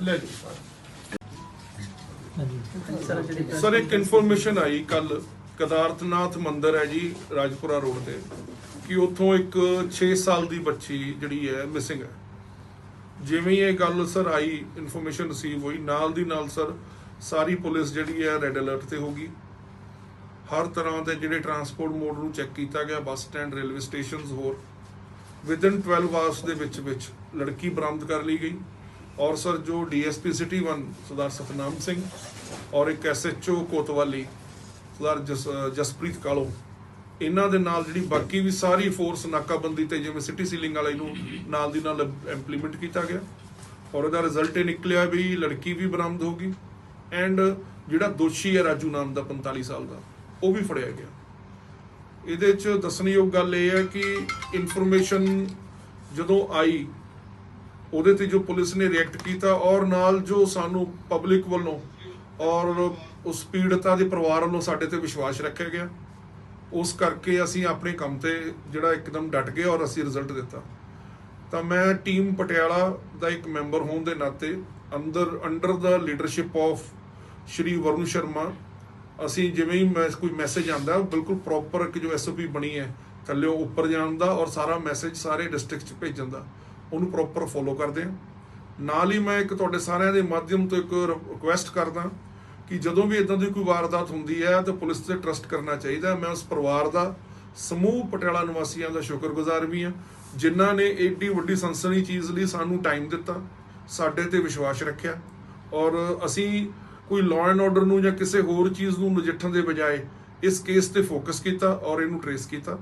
ਲੈ ਸਰ ਇੱਕ ਇਨਫੋਰਮੇਸ਼ਨ ਆਈ ਕੱਲ। ਕਦਾਰਤਨਾਥ ਮੰਦਿਰ ਹੈ ਜੀ ਰਾਜਪੁਰਾ ਰੋਡ ਤੇ। ਕਿ ਉੱਥੋਂ ਇੱਕ 6 ਸਾਲ ਦੀ ਬੱਚੀ ਜਿਹੜੀ ਹੈ ਮਿਸਿੰਗ ਹੈ। ਜਿਵੇਂ ਹੀ ਇਹ ਗੱਲ ਸਰ ਆਈ ਇਨਫੋਰਮੇਸ਼ਨ ਰਿਸੀਵ ਹੋਈ ਨਾਲ ਦੀ ਨਾਲ ਸਰ ਸਾਰੀ ਪੁਲਿਸ ਜਿਹੜੀ ਹੈ ਰੈੱਡ ਅਲਰਟ ਤੇ ਹੋਗੀ ਹਰ ਤਰ੍ਹਾਂ ਦੇ ਜਿਹੜੇ ਟਰਾਂਸਪੋਰਟ ਮੋਡ ਨੂੰ ਚੈੱਕ ਕੀਤਾ ਗਿਆ ਬੱਸ ਸਟੈਂਡ ਰੇਲਵੇ ਸਟੇਸ਼ਨਸ ਹੋਰ। ਵਿਦਨ 12 ਆਵਰਸ ਦੇ ਵਿੱਚ ਵਿੱਚ ਲੜਕੀ ਬਰਾਮਦ ਕਰ ਲਈ ਗਈ। ਔਰ ਸਰ, ਜੋ ਡੀਐਸਪੀ ਸਿਟੀ 1 ਸਰਦਾਰ ਸਤਨਾਮ ਸਿੰਘ ਔਰ ਇੱਕ ਐਸਐਚਓ ਕੋਤਵਾਲੀ ਸਰਦਾਰ ਜਸ, ਜਸਪ੍ਰੀਤ ਕਾਲੋ, ਇਹਨਾਂ ਦੇ ਨਾਲ ਜਿਹੜੀ ਬਾਕੀ ਵੀ ਸਾਰੀ ਫੋਰਸ ਨਾਕਾਬੰਦੀ ਤੇ ਜਿਵੇਂ ਸਿਟੀ ਸੀਲਿੰਗ ਵਾਲੇ ਨੂੰ ਨਾਲ ਦੀ ਨਾਲ ਇੰਪਲੀਮੈਂਟ ਕੀਤਾ ਗਿਆ ਔਰ ਉਹਦਾ ਰਿਜ਼ਲਟ ਇਹ ਨਿਕਲਿਆ ਵੀ ਲੜਕੀ ਵੀ ਬਰਾਮਦ ਹੋ ਗਈ ਐਂਡ ਜਿਹੜਾ ਦੋਸ਼ੀ ਹੈ ਰਾਜੂ ਨਾਮ ਦਾ 45 ਸਾਲ ਦਾ, ਉਹ ਵੀ ਫੜਿਆ ਗਿਆ। ਇਹਦੇ ਚ ਦੱਸਣਯੋਗ ਗੱਲ ਇਹ ਹੈ ਕਿ ਇਨਫੋਰਮੇਸ਼ਨ ਜਦੋਂ ਆਈ ਉਹਦੇ ਤੇ ਜੋ ਪੁਲਿਸ ਨੇ ਰਿਐਕਟ ਕੀਤਾ ਔਰ ਨਾਲ ਜੋ ਸਾਨੂੰ ਪਬਲਿਕ ਵੱਲੋਂ ਔਰ ਉਸ ਪੀੜਤਾ ਦੇ ਪਰਿਵਾਰ ਵੱਲੋਂ ਸਾਡੇ ਤੇ ਵਿਸ਼ਵਾਸ ਰੱਖਿਆ ਗਿਆ। ਉਸ ਕਰਕੇ ਅਸੀਂ ਆਪਣੇ ਕੰਮ ਤੇ ਜਿਹੜਾ ਇੱਕਦਮ ਡਟ ਗਏ ਔਰ ਅਸੀਂ ਰਿਜ਼ਲਟ ਦਿੱਤਾ। ਤਾਂ ਮੈਂ ਟੀਮ ਪਟਿਆਲਾ ਦਾ ਇੱਕ ਮੈਂਬਰ ਹੋਣ ਦੇ ਨਾਤੇ ਅੰਦਰ ਅੰਡਰ ਦਾ ਲੀਡਰਸ਼ਿਪ ਆਫ ਸ਼੍ਰੀ ਵਰੁਣ ਸ਼ਰਮਾ, ਅਸੀਂ ਜਿਵੇਂ ਹੀ ਮੈਂ ਕੋਈ ਮੈਸੇਜ ਆਂਦਾ ਬਿਲਕੁਲ ਪ੍ਰੋਪਰ ਇੱਕ ਜੋ ਐਸਓਪੀ ਬਣੀ ਹੈ, ਥੱਲੇੋਂ ਉੱਪਰ ਜਾਣ ਦਾ ਔਰ ਸਾਰਾ ਮੈਸੇਜ ਸਾਰੇ ਡਿਸਟ੍ਰਿਕਟ ਚ ਭੇਜਣ ਦਾ। ਉਹਨੂੰ ਪ੍ਰੋਪਰ ਫੋਲੋ ਕਰਦੇ ਹਾਂ। ਨਾਲ ਹੀ ਮੈਂ ਇੱਕ ਤੁਹਾਡੇ ਸਾਰਿਆਂ ਦੇ ਮਾਧਿਅਮ ਤੋਂ ਇੱਕ ਰਿਕੁਐਸਟ ਕਰਦਾ ਕਿ ਜਦੋਂ ਵੀ ਇਦਾਂ ਦੀ ਕੋਈ ਵਾਰਦਾਤ ਹੁੰਦੀ ਹੈ ਤਾਂ ਪੁਲਿਸ ਤੇ ਟਰਸਟ ਕਰਨਾ ਚਾਹੀਦਾ ਮੈਂ ਉਸ ਪਰਿਵਾਰ ਦਾ ਸਮੂਹ ਪਟਿਆਲਾ ਨਿਵਾਸੀਆਂ ਦਾ ਸ਼ੁਕਰਗੁਜ਼ਾਰ ਵੀ ਹਾਂ, ਜਿਨ੍ਹਾਂ ਨੇ ਏਡੀ ਵੱਡੀ ਸੰਸਨੀ ਚੀਜ਼ ਲਈ ਸਾਨੂੰ ਟਾਈਮ ਦਿੱਤਾ, ਸਾਡੇ ਤੇ ਵਿਸ਼ਵਾਸ ਰੱਖਿਆ। ਔਰ ਅਸੀਂ ਕੋਈ ਲਾਅ ਐਂਡ ਆਰਡਰ ਨੂੰ ਜਾਂ ਕਿਸੇ ਹੋਰ ਚੀਜ਼ ਨੂੰ ਨਜਿੱਠਣ ਦੇ ਬਜਾਏ ਇਸ ਕੇਸ ਤੇ ਫੋਕਸ ਕੀਤਾ ਔਰ ਇਹਨੂੰ ਟਰੇਸ ਕੀਤਾ।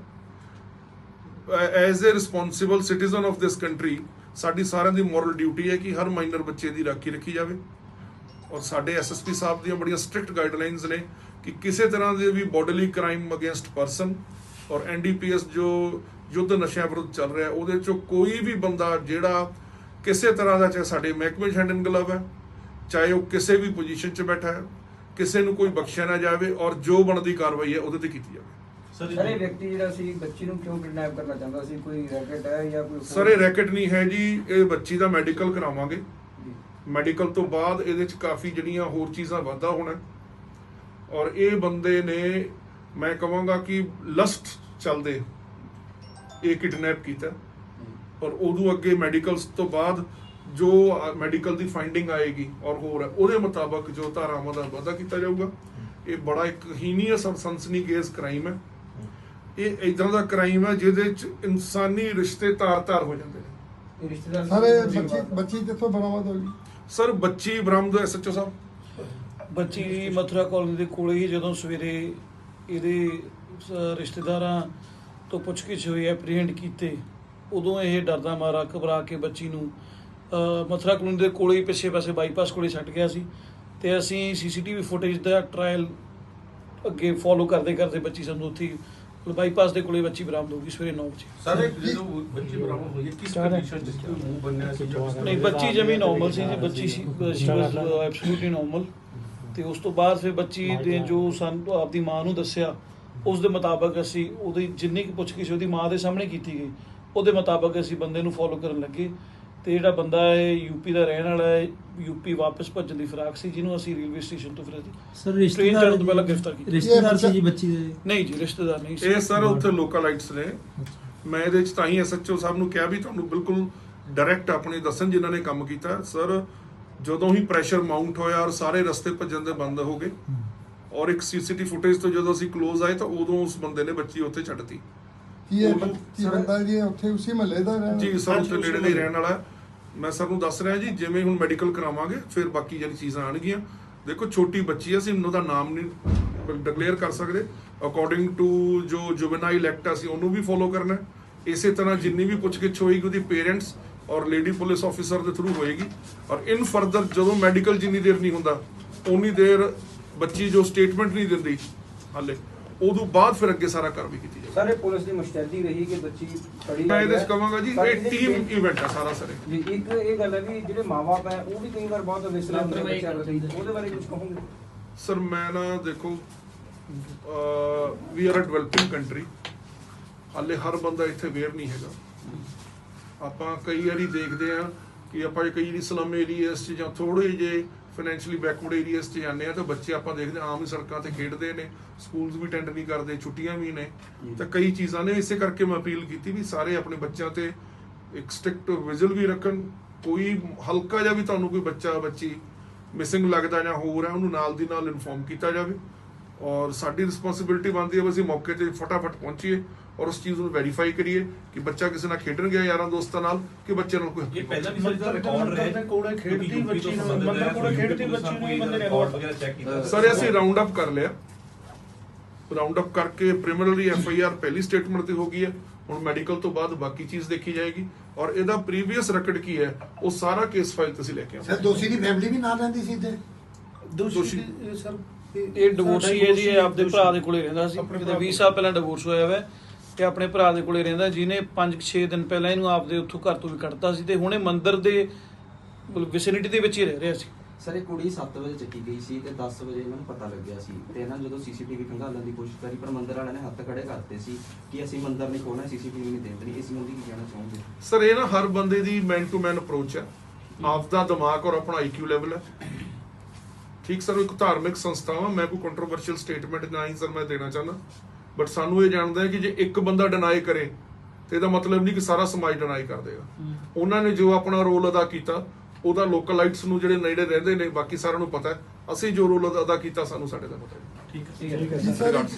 As a responsible citizen of this country ਸਾਡੀ ਸਾਰਿਆਂ ਦੀ ਮੋਰਲ ਡਿਊਟੀ ਹੈ ਕਿ ਹਰ ਮਾਈਨਰ ਬੱਚੇ ਦੀ ਰਾਖੀ ਰੱਖੀ ਜਾਵੇ। ਔਰ ਸਾਡੇ ਐਸਐਸਪੀ ਸਾਹਿਬ ਦੀਆਂ ਬੜੀਆਂ ਸਟ੍ਰਿਕਟ ਗਾਈਡਲਾਈਨਸ ਨੇ ਕਿ ਕਿਸੇ ਤਰ੍ਹਾਂ ਦੇ ਵੀ ਬੋਡੀਲੀ ਕ੍ਰਾਈਮ ਅਗੇਂਸਟ ਪਰਸਨ ਔਰ ਐਨਡੀਪੀਐਸ ਜੋ ਯੁੱਧ ਨਸ਼ਿਆਂ ਵਿਰੁੱਧ ਚੱਲ ਰਿਹਾ, ਉਹਦੇ ਚੋਂ ਕੋਈ ਵੀ ਬੰਦਾ ਜਿਹੜਾ ਕਿਸੇ ਤਰ੍ਹਾਂ ਦਾ ਚਾਹੇ ਸਾਡੇ ਮਹਿਕਮੇ 'ਚ ਹੈਂਡ ਇਨ ਗਲਵ ਹੈ, ਚਾਹੇ ਉਹ ਕਿਸੇ ਵੀ ਪੋਜੀਸ਼ਨ 'ਚ ਬੈਠਾ ਹੈ, ਕਿਸੇ ਨੂੰ ਕੋਈ ਬਖਸ਼ਿਆ ਨਾ ਜਾਵੇ ਔਰ ਜੋ ਬਣਦੀ ਕਾਰਵਾਈ ਹੈ ਉਹਦੇ ਤੇ ਕੀਤੀ ਜਾਵੇ। ਸਰ ਇਹ ਵਿਅਕਤੀ ਜਿਹੜਾ ਸੀ ਬੱਚੀ ਨੂੰ ਕਿਉਂ ਕਿਡਨੈਪ ਕਰਨਾ ਚਾਹੁੰਦਾ ਸੀ? ਕੋਈ ਰੈਕਟ ਹੈ ਜਾਂ ਕੋਈ ਸਰ ਇਹ ਰੈਕਟ ਨਹੀਂ ਹੈ ਜੀ ਇਹ ਬੱਚੀ ਦਾ ਮੈਡੀਕਲ ਕਰਾਵਾਂਗੇ। ਜੀ। ਮੈਡੀਕਲ ਤੋਂ ਬਾਅਦ ਇਹਦੇ ਚ ਕਾਫੀ ਜਿਹੜੀਆਂ ਹੋਰ ਚੀਜ਼ਾਂ ਵਾਧਾ ਹੋਣਾ। ਔਰ ਇਹ ਬੰਦੇ ਨੇ ਮੈਂ ਕਹਾਂਗਾ ਕਿ ਲਸਟ ਚੱਲਦੇ। ਇਹ ਕਿਡਨੈਪ ਕੀਤਾ। ਔਰ ਉਦੋਂ ਅੱਗੇ ਮੈਡੀਕਲਸ ਤੋਂ ਬਾਅਦ ਜੋ ਮੈਡੀਕਲ ਦੀ ਫਾਈਂਡਿੰਗ ਆਏਗੀ ਔਰ ਹੋਰ ਹੈ, ਉਹਦੇ ਮੁਤਾਬਕ ਜੋ ਧਾਰਾਵਾਂ ਦਾ ਵਾਧਾ ਕੀਤਾ ਜਾਊਗਾ। ਇਹ ਬੜਾ ਇੱਕ ਹੀਨੀਅਸ ਔਰ ਸਨਸਨੀਖੇਜ਼ ਕ੍ਰਾਈਮ ਹੈ। ਇਹ ਇਦਾਂ ਦਾ ਕ੍ਰਾਈਮ ਹੈ ਜਿਹਦੇ ਚ ਇਨਸਾਨੀ ਰਿਸ਼ਤੇ ਤਾਰ-ਤਾਰ ਹੋ ਜਾਂਦੇ ਨੇ। ਇਹ ਰਿਸ਼ਤੇਦਾਰ ਸਰ? ਬੱਚੀ ਬੱਚੀ ਕਿੱਥੋਂ ਬਰਾਮਦ ਹੋਈ ਸਰ ਬੱਚੀ ਬਰਾਮਦ ਐਸਐਚਓ ਸਾਹਿਬ। ਬੱਚੀ ਮਥੁਰਾ ਕਾਲੋਨੀ ਦੇ ਕੋਲੇ ਹੀ ਜਦੋਂ ਸਵੇਰੇ ਇਹਦੇ ਰਿਸ਼ਤੇਦਾਰਾਂ ਤੋਂ ਪੁੱਛਗਿੱਛ ਹੋਈ ਐਪਰੀਹੈਂਡ ਕੀਤੇ ਉਦੋਂ ਇਹ ਡਰਦਾ ਮਾਰਾ ਘਬਰਾ ਕੇ ਬੱਚੀ ਨੂੰ ਮਥੁਰਾ ਕਾਲੋਨੀ ਦੇ ਕੋਲੇ ਹੀ ਪਿੱਛੇ ਪਾਸੇ ਬਾਈਪਾਸ ਕੋਲੇ ਛੱਡ ਗਿਆ ਸੀ ਤੇ ਅਸੀਂ ਸੀਸੀਟੀਵੀ ਫੁਟੇਜ ਦਾ ਟ੍ਰਾਇਲ ਅੱਗੇ ਫੋਲੋ ਕਰਦੇ ਕਰਦੇ ਬੱਚੀ ਸਾਨੂੰ ਉੱਥੇ ਹੀ ਬਾਈਪਾਸ ਦੇ ਕੋਲੇ ਬੱਚੀ ਬਰਾਮਦ ਹੋ ਗਈ ਸਵੇਰੇ 9 ਵਜੇ। ਸਾਰੇ ਜਦੋਂ ਬੱਚੀ ਬਰਾਮਦ ਹੋਈ ਕਿਸ ਕੰਡੀਸ਼ਨ ਚ ਸੀ ਮੂੰਹ ਬੰਨਿਆ ਸੀ? ਨਹੀਂ ਬੱਚੀ ਜਮੀ ਨਾਰਮਲ ਸੀ ਜੀ ਬੱਚੀ ਸੀ ਸ਼ੀ ਵਾਸ ਐਬਸੋਲੂਟਲੀ ਨਾਰਮਲ ਤੇ ਉਸ ਤੋਂ ਬਾਅਦ ਫਿਰ ਬੱਚੀ ਦੇ ਜੋ ਸਾਨੂੰ ਆਪਦੀ ਮਾਂ ਨੂੰ ਦੱਸਿਆ ਉਸ ਦੇ ਮੁਤਾਬਕ ਅਸੀਂ ਉਹਦੀ ਜਿੰਨੀ ਕੁ ਪੁੱਛਗਿੱਛ ਉਹਦੀ ਮਾਂ ਦੇ ਸਾਹਮਣੇ ਕੀਤੀ ਗਈ ਉਹਦੇ ਮੁਤਾਬਕ ਅਸੀਂ ਬੰਦੇ ਨੂੰ ਫੋਲੋ ਕਰਨ ਲੱਗੇ। ਤੇ ਜਿਹੜਾ ਬੰਦਾ ਹੈ ਯੂਪੀ ਦਾ ਰਹਿਣ ਵਾਲਾ ਹੈ ਯੂਪੀ ਵਾਪਸ ਭੱਜਣ ਦੀ ਫਿਰਾਕ ਸੀ ਜਿਹਨੂੰ ਅਸੀਂ ਰੇਲਵੇ ਸਟੇਸ਼ਨ ਤੋਂ ਫਿਰ ਅਸੀਂ ਸਰ ਰਿਸ਼ਤੇਦਾਰ ਤੋਂ ਪਹਿਲਾਂ ਗ੍ਰਿਫਤਾਰ ਕੀਤਾ। ਰਿਸ਼ਤੇਦਾਰ ਸੀ ਜੀ ਬੱਚੀ ਦੇ। ਨਹੀਂ ਜੀ ਰਿਸ਼ਤੇਦਾਰ ਨਹੀਂ ਸੀ। ਇਹ ਸਰ ਉੱਥੇ ਲੋਕਲਾਈਟਸ ਨੇ। ਮੈਂ ਇਹਦੇ ਚ ਤਾਂ ਹੀ ਐਸਐਚਓ ਸਾਹਿਬ ਨੂੰ ਕਿਹਾ ਵੀ ਤੁਹਾਨੂੰ ਬਿਲਕੁਲ ਡਾਇਰੈਕਟ ਆਪਣੇ ਦੱਸਣ ਜਿਨ੍ਹਾਂ ਨੇ ਕੰਮ ਕੀਤਾ। ਸਰ ਜਦੋਂ ਹੀ ਪ੍ਰੈਸ਼ਰ ਮਾਊਂਟ ਹੋਇਆ ਔਰ ਸਾਰੇ ਰਸਤੇ ਭੱਜਣ ਦੇ ਬੰਦ ਹੋ ਗਏ ਔਰ ਇੱਕ ਸੀਸੀਟੀ ਫੁਟੇਜ ਤੋਂ ਜਦੋਂ ਅਸੀਂ ক্লোਜ਼ ਆਏ ਤਾਂ ਉਦੋਂ ਉਸ ਬੰਦੇ ਨੇ ਬੱਚੀ ਉੱਥੇ ਛੱਡਤੀ ਕੀ ਇਹ ਉਹਨੂੰ- ਕੀ ਬੰਦਾ ਜੀ ਉੱਥੇ ਉਸੇ ਮਹੱਲੇ ਦਾ ਰਹਿਣ ਜੀ ਸਰ ਉੱਥੇ ਨੇੜੇ ਦੇ ਹੀ। ਰਹਿਣ ਵਾਲਾ। ਮੈਂ ਸਰ ਨੂੰ ਦੱਸ ਰਿਹਾ ਜੀ ਜਿਵੇਂ ਹੁਣ ਮੈਡੀਕਲ ਕਰਾਵਾਂਗੇ ਫਿਰ ਬਾਕੀ ਜਿਹੜੀ ਚੀਜ਼ਾਂ ਆਣਗੀਆਂ ਦੇਖੋ ਛੋਟੀ ਬੱਚੀ ਹੈ ਅਸੀਂ ਉਹਦਾ ਨਾਮ ਨਹੀਂ ਡਿਕਲੇਅਰ ਕਰ ਸਕਦੇ ਅਕੋਰਡਿੰਗ ਟੂ ਜੋ ਜੁਵੈਨਾਈਲ ਐਕਟ ਅਸੀਂ ਉਹਨੂੰ ਵੀ ਫੋਲੋ ਕਰਨਾ ਹੈ। ਇਸੇ ਤਰ੍ਹਾਂ ਜਿੰਨੀ ਵੀ ਪੁੱਛਗਿੱਛ ਹੋਏਗੀ ਉਹਦੀ ਪੇਰੈਂਟਸ ਔਰ ਲੇਡੀ ਪੁਲਿਸ ਆਫੀਸਰ ਦੇ ਥਰੂ ਹੋਏਗੀ ਔਰ ਇਨ ਫਰਦਰ ਜਦੋਂ ਮੈਡੀਕਲ ਜਿੰਨੀ ਦੇਰ ਨਹੀਂ ਹੁੰਦਾ ਉਨੀ ਦੇਰ ਬੱਚੀ ਜੋ ਸਟੇਟਮੈਂਟ ਨਹੀਂ ਦਿੰਦੀ ਹਾਲੇ ਉਦੋਂ ਬਾਅਦ ਫਿਰ ਅੱਗੇ ਸਾਰਾ ਕਾਰਵਾਈ ਕੀਤੀ ਜਾਵੇ ਸਰ ਇਹ ਪੁਲਿਸ ਦੀ ਮੁਸ਼ਤੈਦੀ ਰਹੀ ਕਿ ਬੱਚੀ ਫੜੀ ਮੈਂ ਇਹਦੇ। ਚ ਕਹਾਂਗਾ ਜੀ ਇਹ ਟੀਮ ਇਵੈਂਟ ਹੈ ਸਾਰਾ ਸਰ। ਜੀ ਇੱਕ ਇਹ ਗੱਲ ਹੈ ਵੀ ਜਿਹੜੇ ਮਾਪੇ ਹੈ ਉਹ ਵੀ ਕਈ ਵਾਰ ਬਹੁਤ ਦਿੰਦੇ। ਉਹਦੇ ਬਾਰੇ ਕੁਝ ਕਹੋਗੇ ਸਰ ਮੈਂ ਨਾ ਦੇਖੋ we are a developing country ਹਾਲੇ ਹਰ ਬੰਦਾ ਇੱਥੇ ਵੇਅਰ ਨਹੀਂ ਹੈਗਾ ਆਪਾਂ ਕਈ ਵਾਰੀ ਦੇਖਦੇ ਆ ਕਿ ਆਪਾਂ ਜੇ ਕਈ ਜਿਹੜੀ ਸਲਮ ਏਰੀਆਸ 'ਚ ਜਾਂ ਥੋੜੇ ਜੇ ਫਾਈਨੈਂਸ਼ੀਅਲੀ ਬੈਕਵਰਡ ਏਰੀਆਸ 'ਚ ਜਾਂਦੇ ਆ ਤਾਂ ਬੱਚੇ ਆਪਾਂ ਦੇਖਦੇ ਆਮ ਹੀ ਸੜਕਾਂ ਤੇ ਖੇਡਦੇ ਨੇ ਸਕੂਲਸ ਵੀ ਅਟੈਂਡ ਨਹੀਂ ਕਰਦੇ ਛੁੱਟੀਆਂ ਵੀ ਨੇ। ਤਾਂ ਕਈ ਚੀਜ਼ਾਂ ਨੇ ਇਸੇ ਕਰਕੇ ਮੈਂ ਅਪੀਲ ਕੀਤੀ ਵੀ ਸਾਰੇ ਆਪਣੇ ਬੱਚਿਆਂ ਤੇ ਇੱਕ ਸਟ੍ਰਿਕਟ ਵਿਜ਼ਲ ਵੀ ਰੱਖਣ। ਕੋਈ ਹਲਕਾ ਜਿਹਾ ਵੀ ਤੁਹਾਨੂੰ ਕੋਈ ਬੱਚਾ ਬੱਚੀ ਮਿਸਿੰਗ ਲੱਗਦਾ ਜਾਂ ਹੋਰ ਹੈ ਉਹਨੂੰ ਨਾਲ ਦੀ ਨਾਲ ਇਨਫੋਰਮ ਕੀਤਾ ਜਾਵੇ। ਔਰ ਸਾਡੀ ਰਿਸਪੌਂਸਿਬਿਲਟੀ ਬਣਦੀ ਹੈ ਵੀ ਅਸੀਂ ਮੌਕੇ ਤੇ ਫਟਾਫਟ ਪਹੁੰਚੀਏ ਔਰ ਉਸ ਚੀਜ਼ ਨੂੰ ਵੈਰੀਫਾਈ ਕਰੀਏ ਕਿ ਬੱਚਾ ਕਿਸੇ ਨਾਲ ਖੇਡਣ ਗਿਆ ਯਾਰਾਂ ਦੋਸਤਾਂ ਨਾਲ ਕਿ ਬੱਚੇ ਨਾਲ ਕੋਈ ਇਹ ਪਹਿਲਾਂ ਵੀ ਸਰ ਰਿਕਾਰਡ ਰਹੇ ਕੋਲੇ ਖੇਡਦੀ ਬੱਚੀ ਨੂੰ ਮੰਦਰ ਕੋਲੇ ਖੇਡਦੀ ਬੱਚੀ ਨੂੰ ਬੰਦੇ ਨੇ ਰਿਕਾਰਡ ਰਿਕਾਰਡ ਵਗੈਰਾ ਚੈੱਕ ਕੀਤਾ। ਸਰ ਅਸੀਂ ਰਾਉਂਡ ਅਪ ਕਰ ਲਿਆ। ਰਾਉਂਡ ਅਪ ਕਰਕੇ ਪ੍ਰੀਮਿਨਰੀ ਐਫ ਆਈ ਆਰ ਪਹਿਲੀ ਸਟੇਟਮੈਂਟ ਤੇ ਹੋ ਗਈ ਹੈ। ਹੁਣ ਮੈਡੀਕਲ ਤੋਂ ਬਾਅਦ ਬਾਕੀ ਚੀਜ਼ ਦੇਖੀ ਜਾਏਗੀ। ਔਰ ਇਹਦਾ ਪ੍ਰੀਵੀਅਸ ਰੈਕਡ ਕੀ ਹੈ ਉਹ ਸਾਰਾ ਕੇਸ ਫਾਈਲ ਤੇ ਅਸੀਂ ਲੈ ਕੇ ਸਰ ਆਵਾਂਗੇ ਦੋਸ਼ੀ ਦੀ ਫੈਮਿਲੀ ਵੀ ਨਾਲ ਰਹਿੰਦੀ ਸੀ ਇੱਥੇ? ਦੋਸ਼ੀ ਸਰ ਇਹ ਡਿਵੋਰਸੀ ਹੈ ਜੀ ਇਹ ਆਪਦੇ ਭਰਾ ਦੇ ਕੋਲੇ ਰਹਿੰਦਾ ਸੀ। ਕਿਤੇ ਭਰਾ 20 ਸਾਲ ਪਹਿਲਾਂ ਡਿਵੋਰਸ ਹੋਇਆ ਹੋਇਆ ਤੇ ਆਪਣੇ ਭਰਾ ਦੇ ਕੋਲੇ ਰਹਿੰਦਾ ਜਿਹਨੇ 5-6 ਦਿਨ ਪਹਿਲਾਂ ਇਹਨੂੰ ਆਪਦੇ ਉੱਥੋਂ ਘਰ ਤੋਂ ਵੀ ਕੱਢਤਾ ਸੀ ਤੇ ਹੁਣੇ ਮੰਦਿਰ ਦੇ ਵਿਸਿਨਿਟੀ ਦੇ ਵਿੱਚ ਹੀ ਰਹਿ ਰਿਹਾ ਸੀ। ਸਰ ਇਹ ਕੁੜੀ 7 ਵਜੇ ਚੱਕੀ ਗਈ ਸੀ ਤੇ 10 ਵਜੇ ਇਹਨਾਂ ਨੂੰ ਪਤਾ ਲੱਗਿਆ ਸੀ ਤੇ ਇਹਨਾਂ ਜਦੋਂ ਸੀਸੀਟੀਵੀ ਖੰਗਾਲਣ ਦੀ ਕੋਸ਼ਿਸ਼ ਕਰੀ ਪਰ ਮੰਦਰ ਵਾਲਿਆਂ ਨੇ ਹੱਥ ਖੜੇ ਕਰਤੇ ਸੀ ਕਿ ਅਸੀਂ ਮੰਦਰ ਨਹੀਂ ਖੋਲਣਾ ਸੀਸੀਟੀਵੀ ਨਹੀਂ ਦੇਣ ਇਸ ਸੰਬੰਧੀ ਕੀ ਕਹਿਣਾ ਚਾਹੋਗੇ ਸਰ ਇਹ ਨਾ ਹਰ ਬੰਦੇ ਦੀ ਮੈਨ ਟੂ ਮੈਨ ਅਪਰੋਚ ਹੈ। ਆਪਦਾ ਦਿਮਾਗ ਔਰ ਆਪਣਾ ਆਈਕਿਊ ਲੈਵਲ ਹੈ। ਠੀਕ ਸਰ ਇੱਕ ਧਾਰਮਿਕ ਸੰਸਥਾ ਵਾ ਮੈਂ ਕੋਈ ਕੰਟਰੋਵਰਸ਼ੀਅਲ ਸਟੇਟਮੈਂਟ ਨਹੀਂ ਸਰ ਮੈਂ ਦੇਣਾ ਚਾਹੁੰਦਾ। ਬਟ ਸਾਨੂੰ ਇਹ ਜਾਣਦਾ ਹੈ ਕਿ ਜੇ ਇੱਕ ਬੰਦਾ ਡਿਨਾਈ ਕਰੇ ਤੇ ਇਹਦਾ ਮਤਲਬ ਨਹੀਂ ਕਿ ਸਾਰਾ ਸਮਾਜ ਡਿਨਾਈ ਕਰ ਦੇਗਾ। ਉਹਨਾਂ ਨੇ ਜੋ ਆਪਣਾ ਰੋਲ ਅਦਾ ਕੀਤਾ ਉਹਦਾ ਲੋਕਲਾਈਟਸ ਨੂੰ ਜਿਹੜੇ ਨੇੜੇ ਰਹਿੰਦੇ ਨੇ ਬਾਕੀ ਸਾਰਿਆਂ ਨੂੰ ਪਤਾ ਹੈ। ਅਸੀਂ ਜੋ ਰੋਲ ਅਦਾ ਕੀਤਾ ਸਾਨੂੰ ਸਾਡੇ ਦਾ ਪਤਾ ਹੈ। ਠੀਕ ਹੈ ਸਰ। Regards.